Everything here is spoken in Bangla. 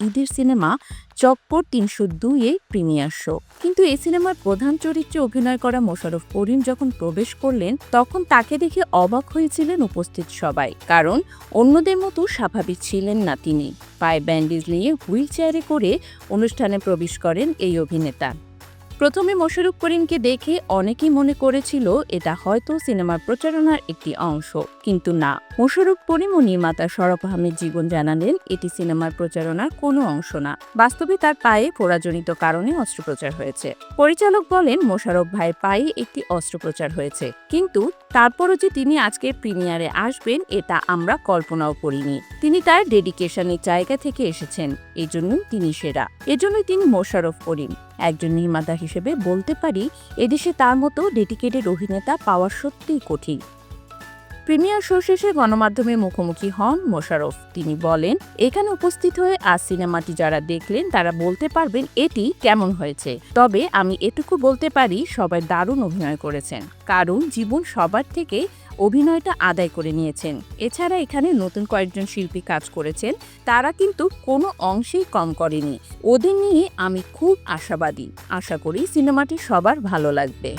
ঈদের সিনেমা চক্কর তিনশো দুইয়ে প্রিমিয়ার শো। কিন্তু এই সিনেমার প্রধান চরিত্রে অভিনয় করা মোশারফ করিম যখন প্রবেশ করলেন, তখন তাকে দেখে অবাক হয়েছিলেন উপস্থিত সবাই। কারণ অন্যদের মতো স্বাভাবিক ছিলেন না তিনি। পায়ে ব্যান্ডেজ নিয়ে হুইল চেয়ারে করে অনুষ্ঠানে প্রবেশ করেন এই অভিনেতা। প্রথমে মোশাররফ করিমকে দেখে অনেকেই মনে করেছিল, এটা হয়তো সিনেমার প্রচারণার একটি অংশ। কিন্তু না মোশাররফ করিম ও নির্মাতা সরব আহমেদ জীবন জানালেন, এটি সিনেমার প্রচারণার কোনো অংশ না। বাস্তবে তার পায়ে পোড়াজনিত কারণে অস্ত্রোপচার হয়েছে। পরিচালক বলেন মোশারফ ভাইয়ের পায়ে একটি অস্ত্রোপচার হয়েছে। কিন্তু তারপরও যে তিনি আজকের প্রিমিয়ারে আসবেন, এটা আমরা কল্পনাও করিনি। তিনি তার ডেডিকেশনের জায়গা থেকে এসেছেন। এজন্যই তিনি সেরা। এজন্যই তিনি মোশারফ করিম একজন নির্মাতা হিসেবে বলতে পারি, এদেশে তার মতো ডেডিকেটেড অভিনেতা পাওয়া সত্যিই কঠিন। প্রিমিয়ার শো শেষে গণমাধ্যমের মুখোমুখি হন মোশাররফ। তিনি বলেন, এখানে উপস্থিত হয়ে আজ সিনেমাটি যারা দেখলেন, তারা বলতে পারবেন এটি কেমন হয়েছে। তবে আমি এটুকু বলতে পারি, সবাই দারুণ অভিনয় করেছেন। কারণ জীবন সবার থেকে অভিনয়টা আদায় করে নিয়েছেন। এছাড়া এখানে নতুন কয়েকজন শিল্পী কাজ করেছেন, তারা কিন্তু কোনো অংশেই কম করেনি। ওদের নিয়ে আমি খুব আশাবাদী। আশা করি সিনেমাটি সবার ভালো লাগবে।